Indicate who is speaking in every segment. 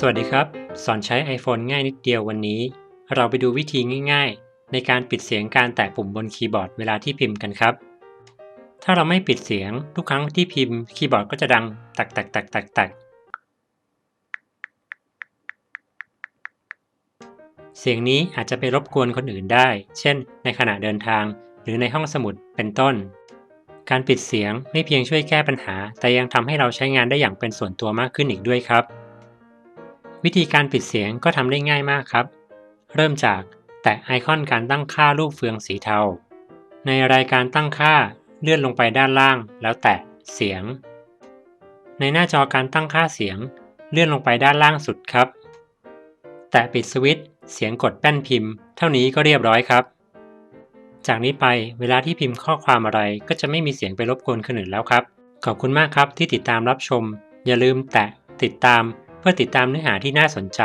Speaker 1: สวัสดีครับ สอนใช้ iPhone ง่ายนิดเดียววันนี้ เราไปดูวิธีง่ายๆ ในการปิดเสียงการแตะปุ่มบนคีย์บอร์ดเวลาที่พิมพ์กันครับ ถ้าเราไม่ปิดเสียงทุกครั้งที่พิมพ์คีย์บอร์ดก็จะดังตักตักตักตักตักเสียงนี้อาจจะไปรบกวนคนอื่นได้ เช่น ในขณะเดินทาง หรือในห้องสมุดเป็นต้น การปิดเสียงไม่เพียงช่วยแก้ปัญหา แต่ยังทำให้เราใช้งานได้อย่างเป็นส่วนตัวมากขึ้นอีกด้วยครับ วิธีการปิดเสียงก็ทำได้ง่ายมากครับ เริ่มจากแตะไอคอนการตั้งค่ารูปเฟืองสีเทา ในรายการตั้งค่าเลื่อนลงไปด้านล่าง แล้วแตะเสียง ในหน้าจอการตั้งค่าเสียง เลื่อนลงไปด้านล่างสุดครับ แตะปิดสวิตช์เสียงกดแป้นพิมพ์ เท่านี้ก็เรียบร้อยครับ จากนี้ไปเวลาที่พิมพ์ข้อความอะไรก็จะไม่มีเสียงไปรบกวนคนอื่นแล้วครับ ขอบคุณมากครับที่ติดตามรับชม อย่าลืมแตะติดตาม พื่อติดตามเนื้อหาที่น่าสนใจ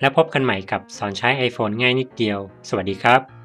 Speaker 1: และพบกันใหม่กับสอนใช้ iPhone ง่ายนิดเดียว สวัสดีครับ